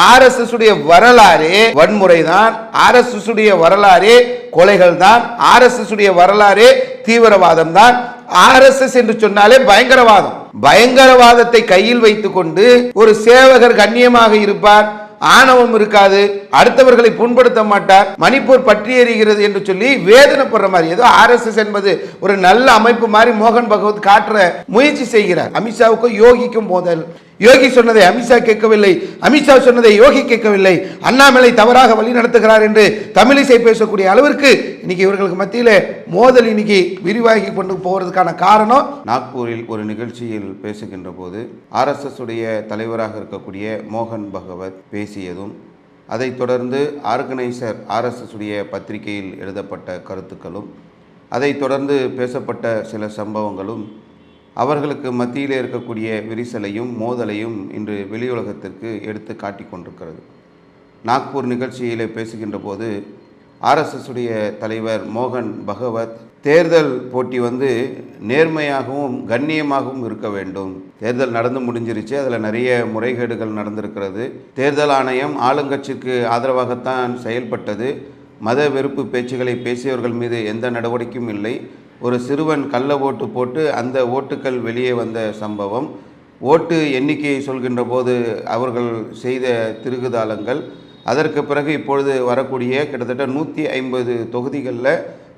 RSS உடைய வரலாறே வன்முறை தான் ஆர்எஸ்எஸ் உடைய வரலாறே கொலைகள் தான் ஆர்எஸ்எஸ் உடைய வரலாறே தீவிரவாதம் தான் ஆர்எஸ்எஸ் என்று சொன்னாலே பயங்கரவாதம். பயங்கரவாதத்தை கையில் வைத்துக்கொண்டு ஒரு சேவகர் கண்ணியமாக இருப்பார் ஆணவம் இருக்காது அடுத்தவர்களை புண்படுத்த மாட்டார் மணிப்பூர் பற்றி எறிகிறது என்று சொல்லி வேதனைப்படுற மாதிரி ஏதோ ஆர்எஸ்எஸ் என்பது ஒரு நல்ல அமைப்பு மாதிரி மோகன் பகவத் காட்டுற முயற்சி செய்கிறார். அமித்ஷாவுக்கும் யோகிக்கும் போதல் யோகி சொன்னதை அமித்ஷா கேட்கவில்லை. அமித்ஷா சொன்னதை யோகி கேட்கவில்லை. அண்ணாமலை தவறாக வழி நடத்துகிறார் என்று தமிழிசை பேசக்கூடிய அளவிற்கு இன்னைக்கு இவர்களுக்கு மத்தியில் மோதல் இன்னைக்கு விரிவாகி கொண்டு போவதற்கான காரணம் நாக்பூரில் ஒரு நிகழ்ச்சியில் பேசுகின்ற போது ஆர்எஸ்எஸ் உடைய தலைவராக இருக்கக்கூடிய மோகன் பகவத் பேசியதும் அதைத் தொடர்ந்து ஆர்கனைசர் ஆர்எஸ்எஸ் உடைய பத்திரிகையில் எழுதப்பட்ட கருத்துக்களும் அதைத் தொடர்ந்து பேசப்பட்ட சில சம்பவங்களும் அவர்களுக்கு மத்தியிலே இருக்கக்கூடிய விரிசலையும் மோதலையும் இன்று வெளியுலகத்திற்கு எடுத்து காட்டி கொண்டிருக்கிறது. நாக்பூர் நிகழ்ச்சியிலே பேசுகின்ற போது ஆர்எஸ்எஸுடைய தலைவர் மோகன் பகவத் தேர்தல் போட்டி வந்து நேர்மையாகவும் கண்ணியமாகவும் இருக்க வேண்டும். தேர்தல் நடந்து முடிஞ்சிருச்சு அதில் நிறைய முறைகேடுகள் நடந்திருக்கிறது. தேர்தல் ஆணையம் ஆளுங்கட்சிக்கு ஆதரவாகத்தான் செயல்பட்டது. மத வெறுப்பு பேச்சுகளை பேசியவர்கள் மீது எந்த நடவடிக்கையும் இல்லை. ஒரு சிறுவன் கள்ள ஓட்டு போட்டு அந்த ஓட்டுக்கள் வெளியே வந்த சம்பவம். ஓட்டு எண்ணிக்கையை சொல்கின்ற போது அவர்கள் செய்த திருகுதாளங்கள். அதற்கு பிறகு இப்பொழுது வரக்கூடிய கிட்டத்தட்ட நூற்றி ஐம்பது தொகுதிகளில்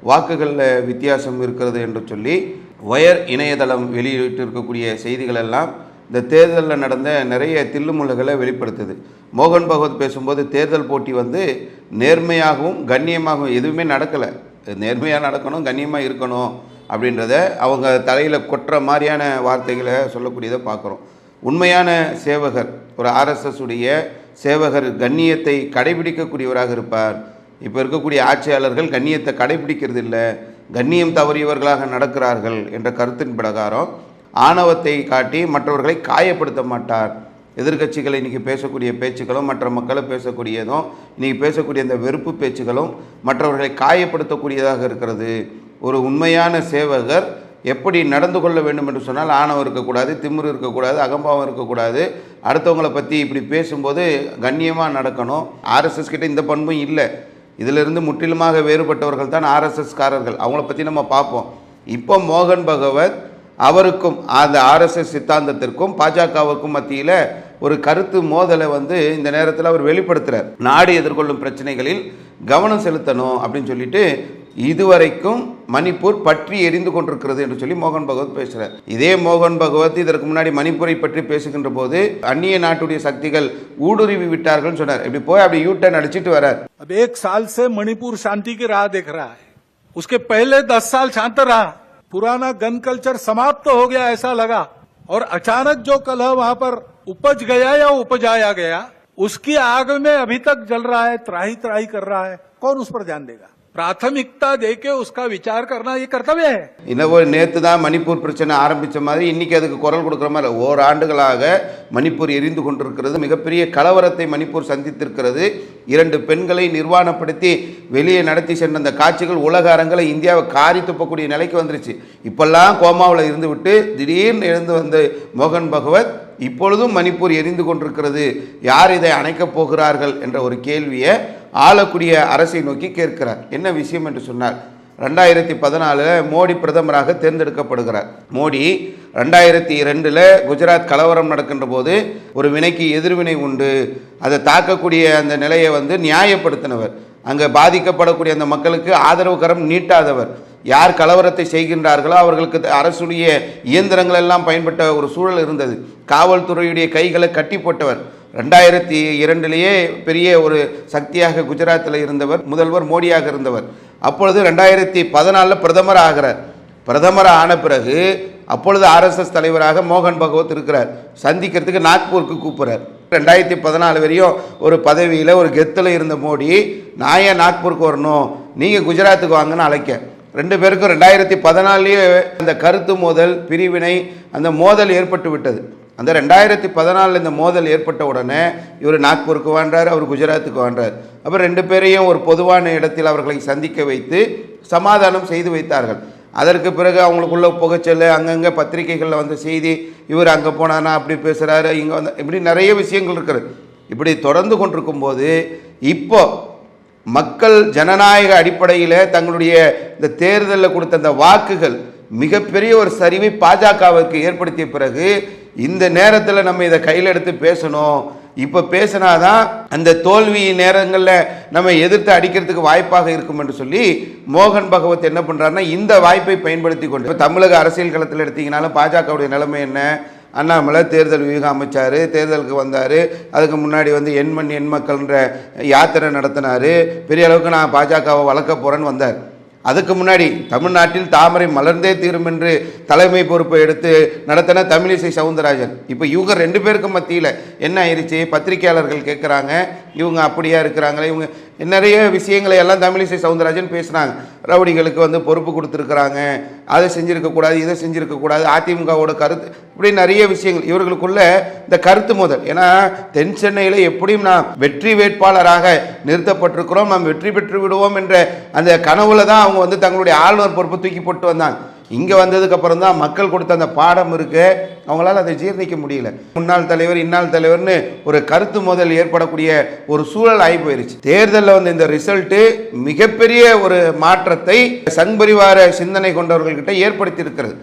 வாக்குகளில் வித்தியாசம் இருக்கிறது என்று சொல்லி ஒயர் இணையதளம் வெளியிட்டிருக்கக்கூடிய செய்திகள் எல்லாம் இந்த தேர்தலில் நடந்த நிறைய தில்லுமுள்ளுகளை வெளிப்படுத்துது. மோகன் பகவத் பேசும்போது தேர்தல் போட்டி வந்து நேர்மையாகவும் கண்ணியமாகவும் எதுவுமே நடக்கலை. நேர்மையாக நடக்கணும் கண்ணியமாக இருக்கணும் அப்படின்றத அவங்க தலையில் கொட்டுற மாதிரியான வார்த்தைகளை சொல்லக்கூடியதை பார்க்குறோம். உண்மையான சேவகர் ஒரு ஆர்எஸ்எஸ் உடைய சேவகர் கண்ணியத்தை கடைபிடிக்கக்கூடியவராக இருப்பார். இப்போ இருக்கக்கூடிய ஆட்சியாளர்கள் கண்ணியத்தை கடைபிடிக்கிறது இல்லை கண்ணியம் தவறியவர்களாக நடக்கிறார்கள் என்ற கருத்தின் பிரகாரம் ஆணவத்தை காட்டி மற்றவர்களை காயப்படுத்த மாட்டார். எதிர்க்கட்சிகளை இன்றைக்கி பேசக்கூடிய பேச்சுக்களும் மற்ற மக்களை பேசக்கூடியதும் இன்றைக்கி பேசக்கூடிய இந்த வெறுப்பு பேச்சுக்களும் மற்றவர்களை காயப்படுத்தக்கூடியதாக இருக்கிறது. ஒரு உண்மையான சேவகர் எப்படி நடந்து கொள்ள வேண்டும் என்று சொன்னால் ஆணவம் இருக்கக்கூடாது திமிரு இருக்கக்கூடாது அகம்பாவம் இருக்கக்கூடாது. அடுத்தவங்களை பற்றி இப்படி பேசும்போது கண்ணியமாக நடக்கணும். ஆர்எஸ்எஸ் கிட்ட இந்த பண்பும் இல்லை. இதிலிருந்து முற்றிலுமாக வேறுபட்டவர்கள் தான் ஆர்எஸ்எஸ்காரர்கள் அவங்கள பற்றி நம்ம பார்ப்போம். இப்போ மோகன் பகவத் அவருக்கும் அந்த ஆர்எஸ்எஸ் சித்தாந்தத்திற்கும் பாஜகவுக்கும் மத்தியில் ஒரு கருத்து மோதலை வந்து இந்த நேரத்தில் அவர் வெளிப்படுத்துகிறார் நாடு எதிர்கொள்ளும் பிரச்சனைகளில் கவனம் செலுத்தணும் அப்படின்னு சொல்லிட்டு இதுவரைக்கும் மணிப்பூர் பற்றி எரிந்து கொண்டிருக்கிறது என்று சொல்லி மோகன் பகவத் பேசுகிறார் இதே மோகன் பகவத் இதற்கு முன்னாடி மணிப்பூரை பற்றி பேசுகின்ற போது அந்நிய நாட்டுடைய சக்திகள் ஊடுருவி விட்டார்கள் சொன்னார் இப்படி போய் அப்படி யூ டர்ன் அடிச்சிட்டு வரார் अब एक साल से मणिपुर शांति की राह देख रहा है उसके पहले दस साल शांत रहा पुराना गन कल्चर समाप्त हो गया ऐसा लगा और अचानक जो कलह वहां पर उपज गया या उपजाया गया, उसकी आग में अभी तक जल रहा है त्राही त्राही कर रहा है, कौन उस पर ध्यान देगा? பிராத்தமிக்தா தேக்கே உஸ்கா விசார் கர்னா இது கர்த்தவிய இன்னவோ நேற்று தான் மணிப்பூர் பிரச்சனை ஆரம்பித்த மாதிரி இன்றைக்கி அதுக்கு குரல் கொடுக்குற மாதிரி ஓர் ஆண்டுகளாக மணிப்பூர் எரிந்து கொண்டிருக்கிறது. மிகப்பெரிய கலவரத்தை மணிப்பூர் சந்தித்திருக்கிறது. இரண்டு பெண்களை நிர்வாணப்படுத்தி வெளியே நடத்தி சென்ற அந்த காட்சிகள் உலக அரங்களை இந்தியாவை காரி துப்பக்கூடிய நிலைக்கு வந்துருச்சு. இப்பெல்லாம் கோமாவில் இருந்துவிட்டு திடீர்னு எழுந்து வந்த மோகன் பகவத் இப்பொழுதும் மணிப்பூர் எரிந்து கொண்டிருக்கிறது. யார் இதை அணைக்கப் போகிறார்கள் என்ற ஒரு கேள்வியை ஆளக்கூடிய அரசை நோக்கி கேட்கிறார். என்ன விஷயம் என்று சொன்னார் ரெண்டாயிரத்தி பதினாலில் மோடி பிரதமராக தேர்ந்தெடுக்கப்படுகிறார். மோடி ரெண்டாயிரத்தி ரெண்டில் குஜராத் கலவரம் நடக்கின்ற போது ஒரு வினைக்கு எதிர்வினை உண்டு. அதை தாக்கக்கூடிய அந்த நிலையை வந்து நியாயப்படுத்தினவர். அங்கே பாதிக்கப்படக்கூடிய அந்த மக்களுக்கு ஆதரவு கரம் நீட்டாதவர். யார் கலவரத்தை செய்கின்றார்களோ அவர்களுக்கு அரசுடைய இயந்திரங்கள் எல்லாம் பயன்பட்ட ஒரு சூழல் இருந்தது. காவல்துறையுடைய கைகளை கட்டி போட்டவர். ரெண்டாயிரத்தி இரண்டிலேயே பெரிய ஒரு சக்தியாக குஜராத்தில் இருந்தவர் முதல்வர் மோடியாக இருந்தவர். அப்பொழுது ரெண்டாயிரத்தி பதினாலில் பிரதமர் ஆகிறார். பிரதமர் ஆன பிறகு அப்பொழுது ஆர்எஸ்எஸ் தலைவராக மோகன் பகவத் இருக்கிறார். சந்திக்கிறதுக்கு நாக்பூருக்கு கூப்பிட்றார். ரெண்டாயிரத்தி பதினாலு வரையும் ஒரு பதவியில் ஒரு கெத்தில் இருந்த மோடி நான் ஏன் நாக்பூருக்கு வரணும்? நீங்கள் குஜராத்துக்கு வாங்கன்னு அழைக்க. ரெண்டு பேருக்கும் ரெண்டாயிரத்தி பதினாலே அந்த கருத்து மோதல் பிரிவினை அந்த மோதல் ஏற்பட்டு விட்டது அந்த ரெண்டாயிரத்தி பதினாலில் இந்த மோதல் ஏற்பட்ட உடனே இவர் நாக்பூருக்கு வாழ்றார் அவர் குஜராத்துக்கு வாழ்றார். அப்புறம் ரெண்டு பேரையும் ஒரு பொதுவான இடத்தில் அவர்களை சந்திக்க வைத்து சமாதானம் செய்து வைத்தார்கள். அதற்கு பிறகு அவங்களுக்குள்ள புகைச்சல் அங்கங்கே பத்திரிகைகளில் வந்த செய்தி இவர் அங்கே போனானா அப்படி பேசுகிறாரு இங்கே வந்து இப்படி நிறைய விஷயங்கள் இருக்கிறது இப்படி தொடர்ந்து கொண்டிருக்கும் போது இப்போ மக்கள் ஜனநாயக அடிப்படையில் தங்களுடைய இந்த தேர்தலில் கொடுத்த அந்த வாக்குகள் மிகப்பெரிய ஒரு சரிவை பாஜகவுக்கு ஏற்படுத்திய பிறகு இந்த நேரத்தில் நம்ம இதை கையில் எடுத்து பேசணும். இப்போ பேசினாதான் அந்த தோல்வி நேரங்களில் நம்ம எதிர்த்து அடிக்கிறதுக்கு வாய்ப்பாக இருக்கும் என்று சொல்லி மோகன் பகவத் என்ன பண்ணுறாருன்னா இந்த வாய்ப்பை பயன்படுத்தி கொண்டு இப்போ தமிழக அரசியல் களத்தில் எடுத்தீங்கனாலும் பாஜகவுடைய நிலைமை என்ன? அண்ணாமலை தேர்தல் வியூகம் அமைச்சார் தேர்தலுக்கு வந்தார் அதுக்கு முன்னாடி வந்து எண்மண் எண்மக்கள்ன்ற யாத்திரை நடத்தினார் பெரிய அளவுக்கு நான் பாஜகவை வளர்க்க போகிறேன்னு வந்தார். அதுக்கு முன்னாடி தமிழ்நாட்டில் தாமரை மலர்ந்தே தீரும் என்று தலைமை பொறுப்பை எடுத்து நடத்தின தமிழிசை சவுந்தரராஜன். இப்போ இவங்க ரெண்டு பேருக்கும் மத்தியில் என்ன ஆயிடுச்சு பத்திரிகையாளர்கள் கேட்குறாங்க இவங்க அப்படியா இருக்கிறாங்களே? இவங்க நிறைய விஷயங்களை எல்லாம் தமிழிசை சவுந்தரராஜன் பேசுனாங்க ரவுடிகளுக்கு வந்து பொறுப்பு கொடுத்துருக்குறாங்க. அதை செஞ்சுருக்கக்கூடாது இதை செஞ்சுருக்கக்கூடாது அதிமுகவோட கருத்து இப்படி நிறைய விஷயங்கள். இவர்களுக்குள்ள இந்த கருத்து முதல். ஏன்னா தென் சென்னையில் எப்படியும் நாம் வெற்றி வேட்பாளராக நிறுத்தப்பட்டிருக்கிறோம். நாம் வெற்றி பெற்று விடுவோம் என்ற அந்த கனவுல தான் அவங்க வந்து தங்களுடைய ஆளுநர் பொறுப்பு தூக்கி போட்டு வந்தாங்க. இங்கே வந்ததுக்கப்புறம் தான் மக்கள் கொடுத்த அந்த பாடம் இருக்குது அவங்களால அதை ஜீர்ணிக்க முடியல. முன்னாள் தலைவர் இன்னாள் தலைவர்னு ஒரு கருத்து மோதல் ஏற்படக்கூடிய ஒரு சூழல் ஆகி போயிருச்சு. தேர்தலில் வந்து இந்த ரிசல்ட்டு மிகப்பெரிய ஒரு மாற்றத்தை சங்பரிவார சிந்தனை கொண்டவர்கள்கிட்ட ஏற்படுத்தி இருக்கிறது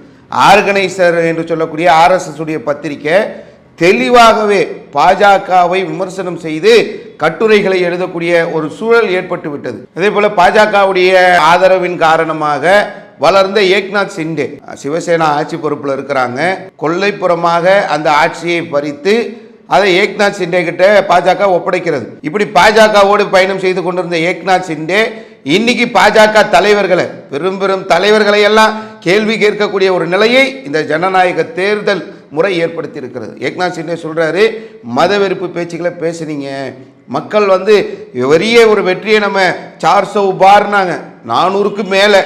ஆர்கனைசர் என்று சொல்லக்கூடிய ஆர்எஸ்எஸ் உடைய பத்திரிக்கை தெளிவாகவே பாஜகவை விமர்சனம் செய்து கட்டுரைகளை எழுதக்கூடிய ஒரு சூழல் ஏற்பட்டு விட்டது அதே போல பாஜகவுடைய ஆதரவின் காரணமாக வளர்ந்த ஏக்நாத் சிண்டே சிவசேனா ஆட்சி பொறுப்பில் இருக்கிறாங்க. கொள்ளைப்புறமாக அந்த ஆட்சியை பறித்து அதை ஏக்நாத் சிண்டே கிட்ட பாஜக ஒப்படைக்கிறது. இப்படி பாஜகவோடு பயணம் செய்து கொண்டிருந்த ஏக்நாத் சிண்டே இன்னைக்கு பாஜக தலைவர்களை பெரும் பெரும் தலைவர்களை எல்லாம் கேள்வி கேட்கக்கூடிய ஒரு நிலையை இந்த ஜனநாயக தேர்தல் முறை ஏற்படுத்தி இருக்கிறது ஏக்நாத் சிண்டே சொல்றாரு மத வெறுப்பு பேச்சுக்களை பேசுனீங்க. மக்கள் வந்து பெரிய ஒரு வெற்றியை நம்ம சார்சோ உபார்னாங்க நானூறுக்கு மேலே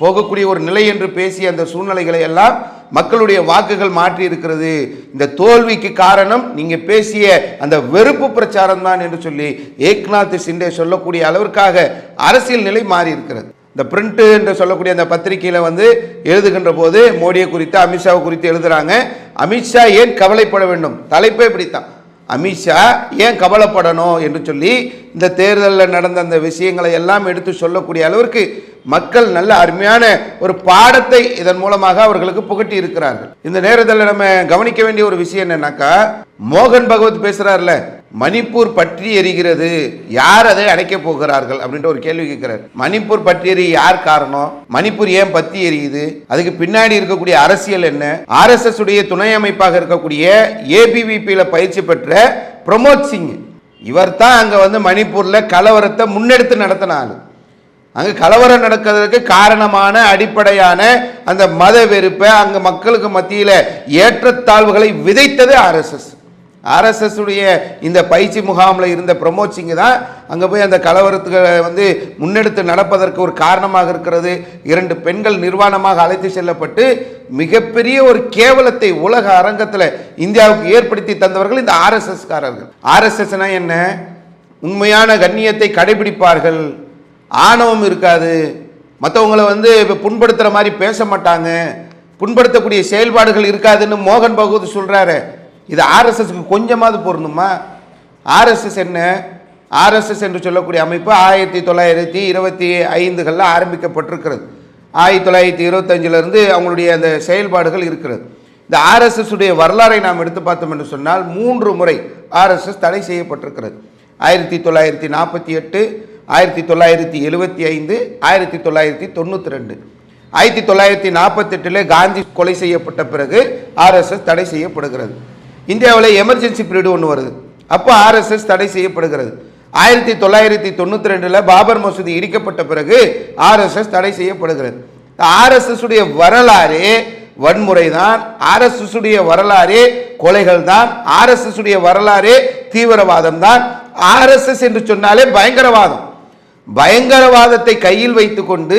போகக்கூடிய ஒரு நிலை என்று பேசிய அந்த சூழ்நிலைகளை எல்லாம் மக்களுடைய வாக்குகள் மாற்றி இருக்கிறது. இந்த தோல்விக்கு காரணம் நீங்க பேசிய அந்த வெறுப்பு பிரச்சாரம் தான் என்று சொல்லி ஏக்நாத் சிண்டே சொல்லக்கூடிய அளவிற்காக அரசியல் நிலை மாறி இருக்கிறது. இந்த பிரிண்ட் என்று சொல்லக்கூடிய அந்த பத்திரிகையில வந்து எழுதுகின்ற போது மோடியை குறித்து அமித்ஷாவை குறித்து எழுதுறாங்க. அமித்ஷா ஏன் கவலைப்பட வேண்டும்? தலைப்பே இப்படித்தான். அமித்ஷா ஏன் கவலைப்படணும்? என்று சொல்லி இந்த தேர்தலில் நடந்த அந்த விஷயங்களை எல்லாம் எடுத்து சொல்லக்கூடிய அளவிற்கு மக்கள் நல்ல அருமையான ஒரு பாடத்தை இதன் மூலமாக அவர்களுக்கு புகட்டி இருக்கிறார்கள். இந்த நேரத்தில் நம்ம கவனிக்க வேண்டிய ஒரு விஷயம் என்னன்னாக்கா மோகன் பகவத் பேசுறாருல மணிப்பூர் பற்றி எரிகிறது யார் அதை அடைக்க போகிறார்கள் அப்படின்ற ஒரு கேள்வி கேட்கிறார். மணிப்பூர் பற்றி எரிய யார் காரணம்? மணிப்பூர் ஏன் பத்தி எரியுது? அதுக்கு பின்னாடி இருக்கக்கூடிய அரசியல் என்ன? ஆர்எஸ்எஸ் உடைய துணை அமைப்பாக இருக்கக்கூடிய ஏபிவிபியில பயிற்சி பெற்ற பிரமோத் சிங். இவர் தான் அங்க வந்து மணிப்பூர்ல கலவரத்தை முன்னெடுத்து நடத்தின அங்கே கலவரம் நடக்கிறதுக்கு காரணமான அடிப்படையான அந்த மத வெறுப்பை அங்கே மக்களுக்கு மத்தியில் ஏற்றத்தாழ்வுகளை விதைத்தது ஆர்எஸ்எஸ். ஆர்எஸ்எஸ் உடைய இந்த பயிற்சி முகாமில் இருந்த பிரமோத் சிங் தான் அங்கே போய் அந்த கலவரத்துகளை வந்து முன்னெடுத்து நடப்பதற்கு ஒரு காரணமாக இருக்கிறது. இரண்டு பெண்கள் நிர்வாணமாக அழைத்து செல்லப்பட்டு மிகப்பெரிய ஒரு கேவலத்தை உலக அரங்கத்தில் இந்தியாவுக்கு ஏற்படுத்தி தந்தவர்கள் இந்த ஆர்எஸ்எஸ்காரர்கள். ஆர்எஸ்எஸ்னால் ஆர்எஸ்எஸ்னா என்ன? உண்மையான கண்ணியத்தை கடைபிடிப்பார்கள். ஆணவம் இருக்காது. மற்றவங்களை வந்து இப்போ புண்படுத்துகிற மாதிரி பேச மாட்டாங்க. புண்படுத்தக்கூடிய செயல்பாடுகள் இருக்காதுன்னு மோகன் பகவத் சொல்கிறாரு இது ஆர்எஸ்எஸ்க்கு கொஞ்சமாவது பொருணுமா ஆர்எஸ்எஸ் என்ன? ஆர்எஸ்எஸ் என்று சொல்லக்கூடிய அமைப்பு ஆயிரத்தி தொள்ளாயிரத்தி இருபத்தி ஐந்துகளில் ஆரம்பிக்கப்பட்டிருக்கிறது. ஆயிரத்தி தொள்ளாயிரத்தி இருபத்தஞ்சிலிருந்து அவங்களுடைய அந்த செயல்பாடுகள் இருக்கிறது. இந்த ஆர்எஸ்எஸ் உடைய வரலாறை நாம் எடுத்து பார்த்தோம் என்று சொன்னால் மூன்று முறை ஆர்எஸ்எஸ் தடை செய்யப்பட்டிருக்கிறது. ஆயிரத்தி தொள்ளாயிரத்தி நாற்பத்தி எட்டு ஆயிரத்தி தொள்ளாயிரத்தி எழுபத்தி ஐந்து ஆயிரத்தி தொள்ளாயிரத்தி தொண்ணூற்றி ரெண்டு. ஆயிரத்தி தொள்ளாயிரத்தி நாற்பத்தெட்டில் காந்தி கொலை செய்யப்பட்ட பிறகு ஆர்எஸ்எஸ் தடை செய்யப்படுகிறது. இந்தியாவில் எமர்ஜென்சி பீரியடு ஒன்று வருது. அப்போ ஆர்எஸ்எஸ் தடை செய்யப்படுகிறது. ஆயிரத்தி தொள்ளாயிரத்தி தொண்ணூற்றி ரெண்டில் பாபர் மசூதி இடிக்கப்பட்ட பிறகு ஆர்எஸ்எஸ் தடை செய்யப்படுகிறது. ஆர்எஸ்எஸ் உடைய வரலாறு வன்முறை தான் ஆர்எஸ்எஸ் உடைய வரலாறு கொலைகள் தான் ஆர்எஸ்எஸ் உடைய வரலாறு தீவிரவாதம் தான் ஆர்எஸ்எஸ் என்று சொன்னாலே பயங்கரவாதம். பயங்கரவாதத்தை கையில் வைத்துக்கொண்டு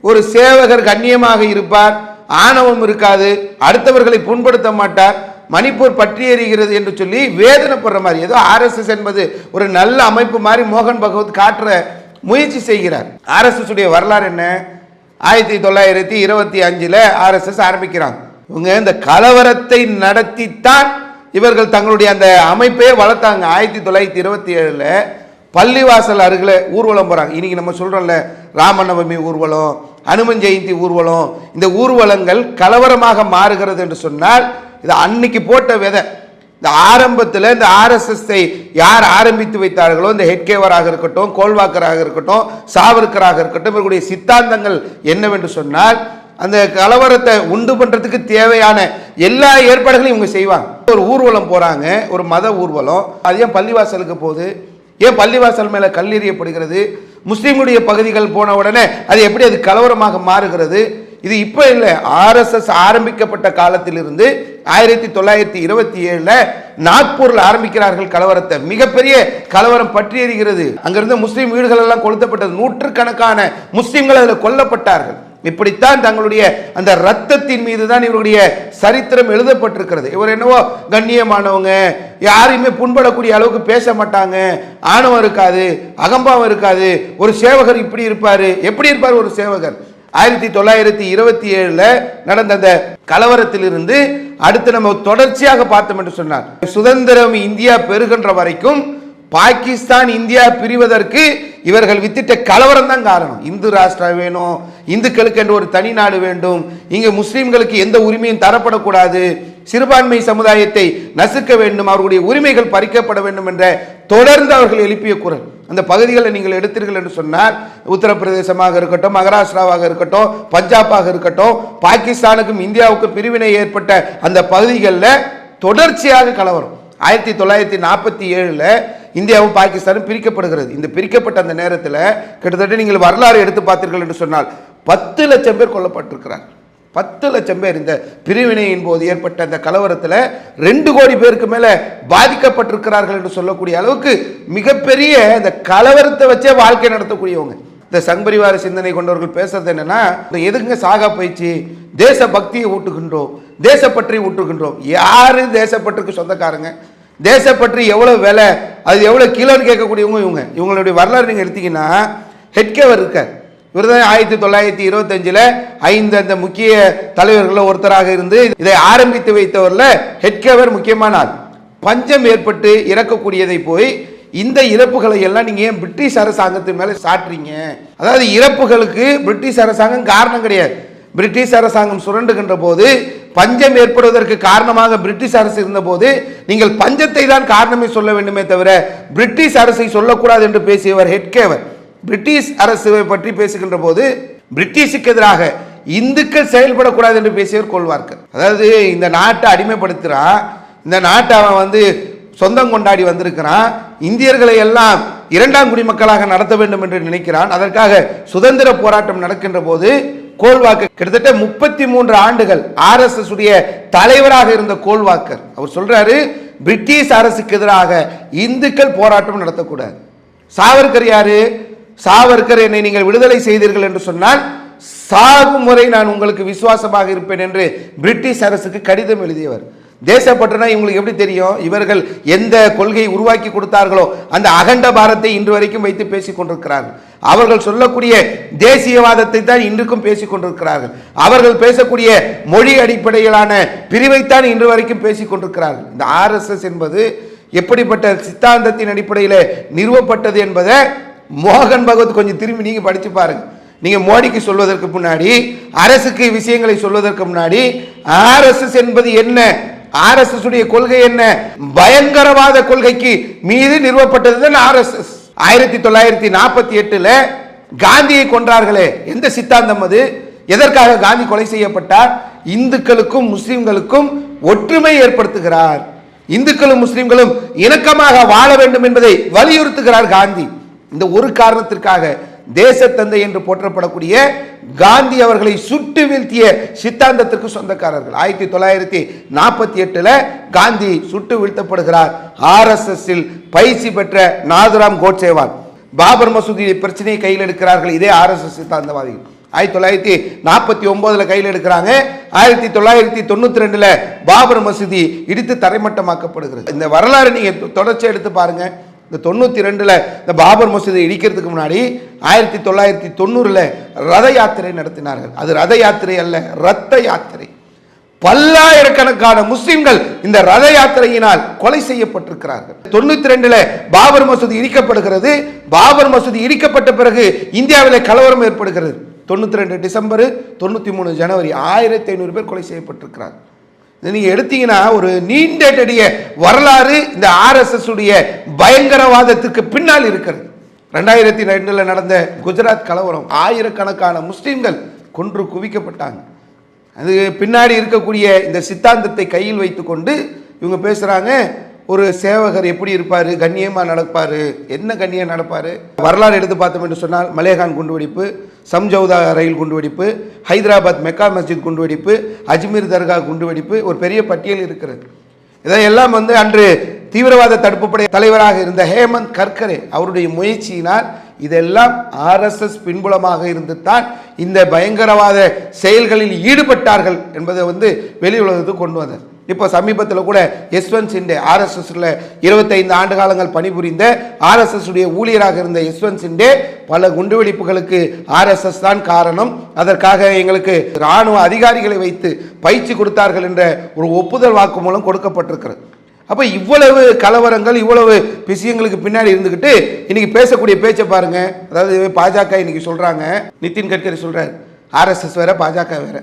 ஒரு சேவகர் கண்ணியமாக இருப்பார் ஆணவம் இருக்காது அடுத்தவர்களை புண்படுத்த மாட்டார் மணிப்பூர் பற்றி எறிகிறது என்று சொல்லி வேதனைப்படுற மாதிரி ஏதோ ஆர்எஸ்எஸ் என்பது ஒரு நல்ல அமைப்பு மாதிரி மோகன் பகவத் காட்டுற முயற்சி செய்கிறார். ஆர்எஸ்எஸ் உடைய வரலாறு என்ன? ஆயிரத்தி தொள்ளாயிரத்தி இருபத்தி அஞ்சில் ஆர்எஸ்எஸ் ஆரம்பிக்கிறாங்க. இவங்க இந்த கலவரத்தை நடத்தித்தான் இவர்கள் தங்களுடைய அந்த அமைப்பே வளர்த்தாங்க. ஆயிரத்தி தொள்ளாயிரத்தி இருபத்தி ஏழில் பள்ளிவாசல் அருகில் ஊர்வலம் போகிறாங்க இன்றைக்கி நம்ம சொல்கிறோம்ல ராமநவமி ஊர்வலம் அனுமன் ஜெயந்தி ஊர்வலம் இந்த ஊர்வலங்கள் கலவரமாக மாறுகிறது என்று சொன்னால் இது அன்னைக்கு போட்ட விதை. இந்த ஆரம்பத்தில் இந்த ஆர்எஸ்எஸ்ஐ யார் ஆரம்பித்து வைத்தார்களோ இந்த ஹெட்கேவராக இருக்கட்டும் கோல்வாக்கராக இருக்கட்டும் சாவர்கராக இருக்கட்டும் இவர்களுடைய சித்தாந்தங்கள் என்னவென்று சொன்னால் அந்த கலவரத்தை உண்டு பண்ணுறதுக்கு தேவையான எல்லா ஏற்பாடுகளையும் இவங்க செய்வாங்க. ஒரு ஊர்வலம் போகிறாங்க ஒரு மத ஊர்வலம். அது ஏன் பள்ளிவாசலுக்கு போகுது? ஏன் பள்ளிவாசல் மேலே கல்லெறியப்படுகிறது முஸ்லீம்களுடைய பகுதிகள் போன உடனே அது எப்படி அது கலவரமாக மாறுகிறது? இது இப்போ இல்லை. ஆர்எஸ்எஸ் ஆரம்பிக்கப்பட்ட காலத்திலிருந்து ஆயிரத்தி தொள்ளாயிரத்தி இருபத்தி ஏழில் நாக்பூரில் ஆரம்பிக்கிறார்கள் கலவரத்தை. மிகப்பெரிய கலவரம் பற்றி எறிகிறது. அங்கிருந்து முஸ்லீம் வீடுகள் எல்லாம் கொளுத்தப்பட்டது. நூற்றுக்கணக்கான முஸ்லீம்கள் அதில் கொல்லப்பட்டார்கள். இப்படித்தான் தங்களுடைய அந்த ரத்தத்தின் மீது தான் இவருடைய சரித்திரம் எழுதப்பட்டிருக்கிறது. இவர் என்னவோ கண்ணியமானவங்க யாரையுமே புண்படக்கூடிய அளவுக்கு பேச மாட்டாங்க ஆணவம் இருக்காது அகம்பாவம் இருக்காது ஒரு சேவகர் இப்படி இருப்பார் எப்படி இருப்பார் ஒரு சேவகர்? ஆயிரத்தி தொள்ளாயிரத்தி இருபத்தி ஏழில் நடந்த அந்த கலவரத்திலிருந்து அடுத்து நம்ம தொடர்ச்சியாக பார்த்தோம் என்று சொன்னார். சுதந்திரம் இந்தியா பெறுகின்ற வரைக்கும் பாகிஸ்தான் இந்தியா பிரிவதற்கு இவர்கள் வித்திட்ட கலவரம் தான் காரணம். இந்து ராஷ்டிரா வேணும் இந்துக்களுக்கு என்று ஒரு தனி நாடு வேண்டும். இங்கு முஸ்லீம்களுக்கு எந்த உரிமையும் தரப்படக்கூடாது. சிறுபான்மை சமுதாயத்தை நசுக்க வேண்டும் அவர்களுடைய உரிமைகள் பறிக்கப்பட வேண்டும் என்ற தொடர்ந்து அவர்கள் எழுப்பிய குரல். அந்த பகுதிகளை நீங்கள் எடுத்தீர்கள் என்று சொன்னால் உத்தரப்பிரதேசமாக இருக்கட்டும் மகாராஷ்டிராவாக இருக்கட்டும் பஞ்சாபாக இருக்கட்டும் பாகிஸ்தானுக்கும் இந்தியாவுக்கும் பிரிவினை ஏற்பட்ட அந்த பகுதிகளில் தொடர்ச்சியாக கலவரம். ஆயிரத்தி தொள்ளாயிரத்தி நாற்பத்தி ஏழில் இந்தியாவும் பாகிஸ்தானும் பிரிக்கப்படுகிறது. இந்த பிரிக்கப்பட்ட அந்த நேரத்தில் கிட்டத்தட்ட நீங்கள் வரலாறு எடுத்து பார்த்தீர்கள் என்று சொன்னால் பத்து லட்சம் பேர் கொல்லப்பட்டிருக்கிறார் பத்து லட்சம் பேர் இந்த பிரிவினையின் போது ஏற்பட்ட அந்த கலவரத்தில் ரெண்டு கோடி பேருக்கு மேலே பாதிக்கப்பட்டிருக்கிறார்கள் என்று சொல்லக்கூடிய அளவுக்கு மிகப்பெரிய இந்த கலவரத்தை வச்சே வாழ்க்கை நடத்தக்கூடியவங்க. இந்த சங்பரிவார சிந்தனை கொண்டவர்கள் பேசுறது என்னன்னா இந்த எதுக்குங்க சாகா பயிற்சி? தேச பக்தியை ஊட்டுகின்றோம். தேசப்பற்றி ஊட்டுகின்றோம். யாரு தேசப்பற்றுக்கு சொந்தக்காரங்க? தேசப்பற்றி எவ்வளோ விலை அது எவ்வளோ கிலோன்னு கேட்கக்கூடியவங்க இவங்க. இவங்களுடைய வரலாறு நீங்கள் எடுத்தீங்கன்னா ஹெட்கேவர் இருக்கார். இவர் தான் ஆயிரத்தி தொள்ளாயிரத்தி இருபத்தஞ்சில் ஐந்து அந்த முக்கிய தலைவர்களில் ஒருத்தராக இருந்து இதை ஆரம்பித்து வைத்தவரில் ஹெட்கேவர் முக்கியமான ஆள். பஞ்சம் ஏற்பட்டு இறக்கக்கூடியதை போய் இந்த இறப்புகளை எல்லாம் நீங்கள் ஏன் பிரிட்டிஷ் அரசாங்கத்தின் மேலே சாட்டுறீங்க அதாவது இறப்புகளுக்கு பிரிட்டிஷ் அரசாங்கம் காரணம் கிடையாது. பிரிட்டிஷ் அரசாங்கம் சுரண்டுகின்ற போது பஞ்சம் ஏற்படுவதற்கு காரணமாக பிரிட்டிஷ் அரசு இருந்தபோது நீங்கள் பஞ்சத்தை தான் காரணமே சொல்ல வேண்டுமே தவிர பிரிட்டிஷ் அரசை சொல்லக்கூடாது என்று பேசியவர் ஹெட்கேவர். பிரிட்டிஷ் அரசை பற்றி பேசுகின்ற போது பிரிட்டிஷுக்கு எதிராக இந்துக்கள் செயல்படக்கூடாது என்று பேசியவர் கொள்வார்கள் அதாவது இந்த நாட்டை அடிமைப்படுத்துகிறான் இந்த நாட்டை அவன் வந்து சொந்தம் கொண்டாடி வந்திருக்கிறான். இந்தியர்களை எல்லாம் இரண்டாம் குடிமக்களாக நடத்த வேண்டும் என்று நினைக்கிறான். அதற்காக சுதந்திர போராட்டம் நடக்கின்ற போது கோல்வாக்கர். கிட்டத்தட்ட முப்பத்தி மூன்று ஆண்டுகள் ஆர்எஸ்எஸ் உடைய தலைவராக இருந்த கோல்வாக்கர். அவர் சொல்றாரு பிரிட்டிஷ் அரசுக்கு எதிராக இந்துக்கள் போராட்டம் நடத்தக்கூடாது. சாவர்கர் யாரு? சாவர்கர் என்னை நீங்கள் விடுதலை செய்தீர்கள் என்று சொன்னால் சாகும் முறை நான் உங்களுக்கு விசுவாசமாக இருப்பேன் என்று பிரிட்டிஷ் அரசுக்கு கடிதம் எழுதியவர். தேசப்பற்றுனா இவங்களுக்கு எப்படி தெரியும்? இவர்கள் எந்த கொள்கையை உருவாக்கி கொடுத்தார்களோ அந்த அகண்ட பாரத்தை இன்று வரைக்கும் வைத்து பேசிக் கொண்டிருக்கிறார்கள். அவர்கள் சொல்லக்கூடிய தேசியவாதத்தை தான் இன்றுக்கும் பேசிக் கொண்டிருக்கிறார்கள். அவர்கள் பேசக்கூடிய மொழி அடிப்படையிலான பிரிவைத்தான் இன்று வரைக்கும் பேசிக் கொண்டிருக்கிறார்கள். இந்த ஆர்எஸ்எஸ் என்பது எப்படிப்பட்ட சித்தாந்தத்தின் அடிப்படையில் நிறுவப்பட்டது என்பதை மோகன் பகவத் கொஞ்சம் திரும்பி நீங்கள் படித்து பாருங்கள் நீங்க மோடிக்கு சொல்வதற்கு முன்னாடி அரசுக்கு விஷயங்களை சொல்வதற்கு முன்னாடி ஆர்எஸ்எஸ் என்பது என்ன? ஆர்எஸ்எஸ் உடைய கொள்கை என்ன? பயங்கரவாத கொள்கைக்கு மீது நிறுவப்பட்டது ஆர்எஸ்எஸ். ஆயிரத்தி தொள்ளாயிரத்தி நாற்பத்தி எட்டுல காந்தியை கொன்றார்களே. எந்த சித்தாந்தம் அது? எதற்காக காந்தி கொலை செய்யப்பட்டார்? இந்துக்களுக்கும் முஸ்லிம்களுக்கும் ஒற்றுமை ஏற்படுத்துகிறார். இந்துக்களும் முஸ்லிம்களும் இணக்கமாக வாழ வேண்டும் என்பதை வலியுறுத்துகிறார் காந்தி. இந்த ஒரு காரணத்திற்காக தேசத்தந்தை என்று போற்றப்படக்கூடிய காந்தி அவர்களை சுட்டு வீழ்த்திய சித்தாந்தத்திற்கு சொந்தக்காரர்கள். ஆயிரத்தி தொள்ளாயிரத்தி நாற்பத்தி எட்டுல காந்தி சுட்டு வீழ்த்தப்படுகிறார். ஆர்எஸ்எஸ்ஸில் பயிற்சி பெற்ற நாதுராம் கோட்சேவான். பாபர் மசூதி பிரச்சனையை கையில் எடுக்கிறார்கள் இதே ஆர்எஸ்எஸ் சித்தாந்தவாதிகள். ஆயிரத்தி தொள்ளாயிரத்தி நாற்பத்தி ஒன்பதுல கையில் எடுக்கிறாங்க. ஆயிரத்தி தொள்ளாயிரத்தி தொண்ணூத்தி ரெண்டுல பாபர் மசூதி இடித்து தரைமட்டமாக்கப்படுகிறது. இந்த வரலாறு நீங்க தொடர்ச்சி எடுத்து பாருங்க. இந்த தொண்ணூத்தி ரெண்டுல இந்த பாபர் மசூதி இடிக்கிறதுக்கு முன்னாடி ஆயிரத்தி தொள்ளாயிரத்தி தொண்ணூறுல ரத யாத்திரை நடத்தினார்கள். அது ரத யாத்திரை அல்ல ரத்த யாத்திரை. பல்லாயிரக்கணக்கான முஸ்லிம்கள் இந்த ரத யாத்திரையினால் கொலை செய்யப்பட்டிருக்கிறார்கள். தொண்ணூத்தி ரெண்டுல பாபர் மசூதி இடிக்கப்படுகிறது. பாபர் மசூதி இடிக்கப்பட்ட பிறகு இந்தியாவில் கலவரம் ஏற்படுகிறது. தொண்ணூத்தி ரெண்டு டிசம்பர் தொண்ணூத்தி மூணு ஜனவரி ஆயிரத்தி ஐநூறு பேர் கொலை செய்யப்பட்டிருக்கிறார் நீங்கள் நீங்க எடுத்தீங்கன்னா ஒரு நீண்ட நெடிய வரலாறு இந்த ஆர்எஸ்எஸ் உடைய பயங்கரவாதத்துக்கு பின்னால் இருக்கிறது. ரெண்டாயிரத்தி ரெண்டில் நடந்த குஜராத் கலவரம் ஆயிரக்கணக்கான முஸ்லீம்கள் கொன்று குவிக்கப்பட்டாங்க. அது பின்னாடி இருக்கக்கூடிய இந்த சித்தாந்தத்தை கையில் வைத்துக்கொண்டு இவங்க பேசுகிறாங்க ஒரு சேவகர் எப்படி இருப்பார்? கண்ணியமாக நடப்பார்? என்ன கண்ணியம் நடப்பார்? வரலாறு எடுத்து பார்த்தோம் என்று சொன்னால் மலேகான் குண்டுவெடிப்பு சம்ஜௌதா ரயில் குண்டுவெடிப்பு ஹைதராபாத் மெக்கா மஸ்ஜித் குண்டுவெடிப்பு அஜ்மீர் தர்கா குண்டுவெடிப்பு ஒரு பெரிய பட்டியல் இருக்கிறது. இதையெல்லாம் வந்து அன்று தீவிரவாத தடுப்பு படை தலைவராக இருந்த ஹேமந்த் கர்கரே அவருடைய முயற்சியினால் இதெல்லாம் ஆர்எஸ்எஸ் பின்புலமாக இருந்து தான் இந்த பயங்கரவாத செயல்களில் ஈடுபட்டார்கள் என்பதை வந்து வெளி உலகத்துக்கு கொண்டு வந்தார். இப்போ சமீபத்தில் கூட யஸ்வந்த் சிண்டே ஆர்எஸ்எஸ்ல இருபத்தைந்து ஆண்டு காலங்கள் பணிபுரிந்த ஆர்எஸ்எஸ் உடைய ஊழியராக இருந்த யஸ்வந்த் சிண்டே பல குண்டுவெடிப்புகளுக்கு ஆர்எஸ்எஸ் தான் காரணம். அதற்காக எங்களுக்கு இராணுவ அதிகாரிகளை வைத்து பயிற்சி கொடுத்தார்கள் என்ற ஒரு ஒப்புதல் வாக்குமூலம் கொடுக்கப்பட்டிருக்கிறது. அப்போ இவ்வளவு கலவரங்கள் இவ்வளவு விஷயங்களுக்கு பின்னாடி இருந்துக்கிட்டு இன்னைக்கு பேசக்கூடிய பேச்சை பாருங்க. அதாவது பாஜக இன்னைக்கு சொல்கிறாங்க நிதின் கட்கரி சொல்கிறார் ஆர்எஸ்எஸ் வேற பாஜக வேற.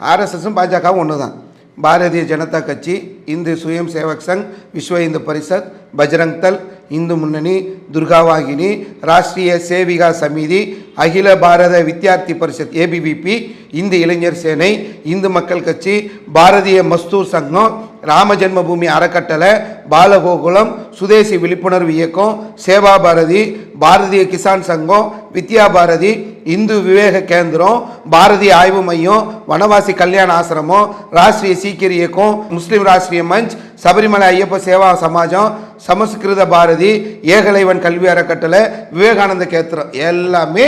ஆர்எஸ்எஸும் பாஜகவும் ஒன்று தான் பாரதிய ஜனதா கட்சி இந்து சுயம் சேவக் சங் விஸ்வ இந்து பரிஷத் பஜ்ரங் தல் இந்து முன்னணி துர்காவாகினி ராஷ்டிரிய சேவிகா சமிதி அகில பாரத வித்யார்த்தி பரிஷத் ஏபிவிபி இந்து இளைஞர் சேனை இந்து மக்கள் கட்சி பாரதிய மஸ்தூர் சங்கம் ராம ஜென்மபூமி அறக்கட்டளை பாலகோகுலம் சுதேசி விழிப்புணர்வு இயக்கம் சேவா பாரதி பாரதிய கிசான் சங்கம் வித்யா பாரதி இந்து விவேக கேந்திரம் பாரதிய ஆய்வு மையம் வனவாசி கல்யாண ஆசிரமம் ராஷ்டிரிய சீக்கிய இயக்கம் முஸ்லீம் ராஷ்டிரிய மஞ்ச் சபரிமலை ஐயப்ப சேவா சமாஜம் சமஸ்கிருத பாரதி ஏகலைவன் கல்வி அறக்கட்டளை விவேகானந்த கேத்திரம் எல்லாமே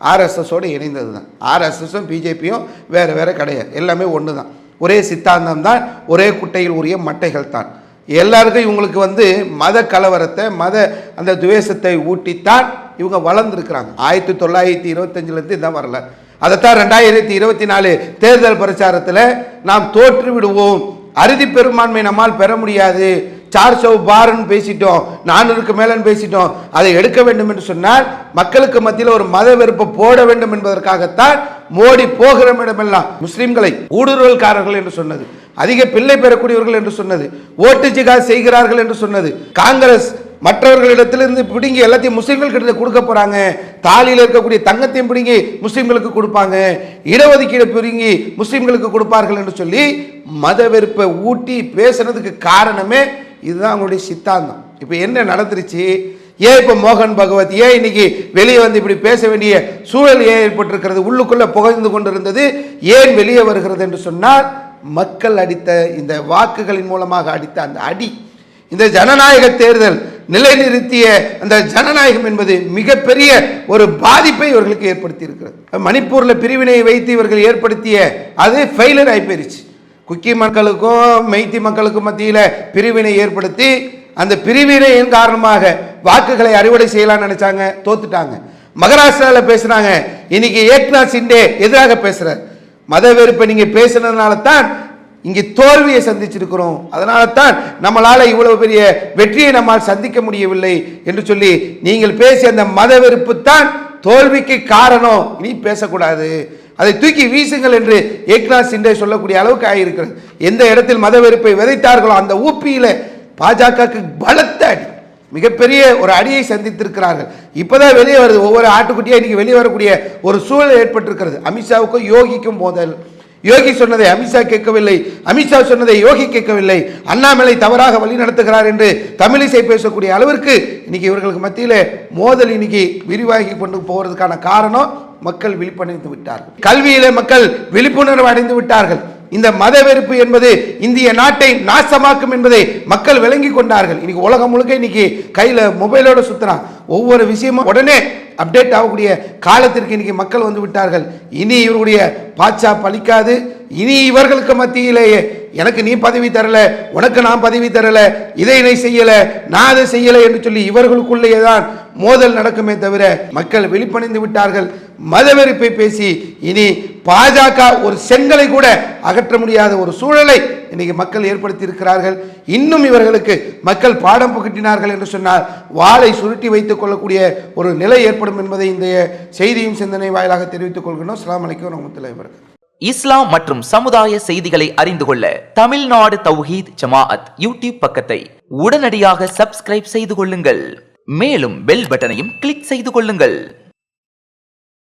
ஆர்எஸ்எஸோடு இணைந்தது தான் ஆர்எஸ்எஸும் பிஜேபியும் வேறு வேறு கிடையாது. எல்லாமே ஒன்று தான் ஒரே சித்தாந்தம் தான் ஒரே குட்டையில் உரிய மட்டைகள் தான் எல்லாருக்கும் இவங்களுக்கு வந்து மத கலவரத்தை மத அந்த துவேஷத்தை ஊட்டித்தான் இவங்க வளர்ந்துருக்கிறாங்க. ஆயிரத்தி தொள்ளாயிரத்தி இருபத்தஞ்சிலேருந்து இதான் வரல. அதைத்தான் ரெண்டாயிரத்தி இருபத்தி நாலு தேர்தல் பிரச்சாரத்தில் நாம் தோற்று விடுவோம் அறுதி பெரும்பான்மை நம்மால் பெற முடியாது. சார் சவு பாருன்னு பேசிட்டோம் நானூறுக்கு மேலன்னு பேசிட்டோம் அதை எடுக்க வேண்டும் என்று சொன்னால் மக்களுக்கு மத்தியில் ஒரு மத வெறுப்பை போட வேண்டும் என்பதற்காகத்தான் மோடி போகிற இடமெல்லாம் முஸ்லீம்களை ஊடுருவல்காரர்கள் என்று சொன்னது அதிக பிள்ளை பெறக்கூடியவர்கள் என்று சொன்னது ஓட்டு ஜிகா செய்கிறார்கள் என்று சொன்னது காங்கிரஸ் மற்றவர்களிடத்திலிருந்து பிடுங்கி எல்லாத்தையும் முஸ்லீம்கள் கிட்ட கொடுக்க போறாங்க தாலியில் இருக்கக்கூடிய தங்கத்தையும் பிடுங்கி முஸ்லீம்களுக்கு கொடுப்பாங்க இடஒதுக்கீடு பிடுங்கி முஸ்லீம்களுக்கு கொடுப்பார்கள் என்று சொல்லி மத வெறுப்பை ஊட்டி பேசுனதுக்கு காரணமே இதுதான் அவங்களுடைய சித்தாந்தம். இப்போ என்ன நடந்துருச்சு? ஏன் இப்போ மோகன் பகவத் ஏன் இன்னைக்கு வெளியே வந்து இப்படி பேச வேண்டிய சூழல் ஏன் ஏற்பட்டிருக்கிறது உள்ளுக்குள்ளே புகழ்ந்து கொண்டிருந்தது ஏன் வெளியே வருகிறது என்று சொன்னால் மக்கள் அடித்த இந்த வாக்குகளின் மூலமாக அடித்த அந்த அடி. இந்த ஜனநாயக தேர்தல் நிலைநிறுத்திய அந்த ஜனநாயகம் என்பது மிகப்பெரிய ஒரு பாதிப்பை இவர்களுக்கு ஏற்படுத்தி இருக்கிறது மணிப்பூரில் பிரிவினையை வைத்து இவர்கள் ஏற்படுத்திய அது ஃபெயிலர் ஆகி போயிருச்சு. குக்கி மக்களுக்கும் மெய்த்தி மக்களுக்கும் மத்தியில் பிரிவினை ஏற்படுத்தி அந்த பிரிவினையின் காரணமாக வாக்குகளை அறுவடை செய்யலாம்னு நினைச்சாங்க தோத்துட்டாங்க. மகாராஷ்டிராவில் பேசுகிறாங்க இன்னைக்கு ஏக்நாத் சிண்டே எதிராக பேசுகிறார் மத வெறுப்பை நீங்கள் பேசுனதுனால தான் இங்கே தோல்வியை சந்திச்சிருக்கிறோம். அதனால தான் நம்மளால் இவ்வளவு பெரிய வெற்றியை நம்மால் சந்திக்க முடியவில்லை என்று சொல்லி நீங்கள் பேசிய அந்த மத வெறுப்பு தான் தோல்விக்கு காரணம். இனி பேசக்கூடாது. அதை தூக்கி வீசுங்கள் என்று ஏக்நாத் சிண்டே சொல்லக்கூடிய அளவுக்கு ஆகியிருக்கிறது எந்த இடத்தில் மத வெறுப்பை விதைத்தார்களோ அந்த ஊப்பியில் பாஜகவுக்கு பலத்த அடி மிகப்பெரிய ஒரு அடியை சந்தித்திருக்கிறார்கள். இப்போதான் வெளியே வருது ஒவ்வொரு ஆட்டுக்குட்டியாக இன்றைக்கி வெளியே வரக்கூடிய ஒரு சூழல் ஏற்பட்டிருக்கிறது. அமித்ஷாவுக்கும் யோகிக்கும் மோதல். யோகி சொன்னதை அமித்ஷா கேட்கவில்லை அமித்ஷா சொன்னதை யோகி கேட்கவில்லை. அண்ணாமலை தவறாக வழி நடத்துகிறார் என்று தமிழிசை பேசக்கூடிய அளவிற்கு இன்னைக்கு இவர்களுக்கு மத்தியில் மோதல் இன்னைக்கு விரிவாகி கொண்டு போகிறதுக்கான காரணம் மக்கள் விழிப்படைந்து விட்டார்கள். கல்வியிலே மக்கள் விழிப்புணர்வு அடைந்து விட்டார்கள். இந்த மத வெறுப்பு என்பது இந்திய நாட்டை நாசமாக்கும் என்பதை மக்கள் விளங்கி கொண்டார்கள். இன்னைக்கு உலகம் முழுக்க இன்னைக்கு கையில மொபைலோட சுத்துறான். ஒவ்வொரு விஷயமும் உடனே அப்டேட் ஆகக்கூடிய காலத்திற்கு இன்னைக்கு மக்கள் வந்து விட்டார்கள். இனி இவருடைய பாச்சா பலிக்காது இனி இவர்களுக்கு மத்தியிலேயே எனக்கு நீ பதவி தரல உனக்கு நான் பதவி தரல இதை நீ செய்யல நான் அதை செய்யலை என்று சொல்லி இவர்களுக்குள்ளேயே தான் மோதல் நடக்குமே தவிர மக்கள் வெளிப்பணிந்து விட்டார்கள். மதவெறிப்பை பேசி இனி பாஜக ஒரு செங்கலை கூட அகற்ற முடியாத ஒரு சூழலை இன்னைக்கு மக்கள் ஏற்படுத்தி இருக்கிறார்கள் இன்னும் இவர்களுக்கு மக்கள் பாடம் புகட்டினார்கள் என்று சொன்னால் வாளை சுருட்டி வைத்துக் கொள்ளக்கூடிய ஒரு நிலை ஏற்படும் என்பதை இந்த செய்தியும் சிந்தனை வாயிலாக தெரிவித்துக் கொள்கிறோம் அஸ்லாம் அலைக்கும் வரமத்துல்லாஹி வபரகாத்துஹு. இஸ்லாம் மற்றும் சமுதாய செய்திகளை அறிந்து கொள்ள தமிழ்நாடு தௌஹீத் ஜமாஅத் யூடியூப் பக்கத்தை உடனடியாக சப்ஸ்கிரைப் செய்து கொள்ளுங்கள். மேலும் பெல் பட்டனையும் கிளிக் செய்து கொள்ளுங்கள்.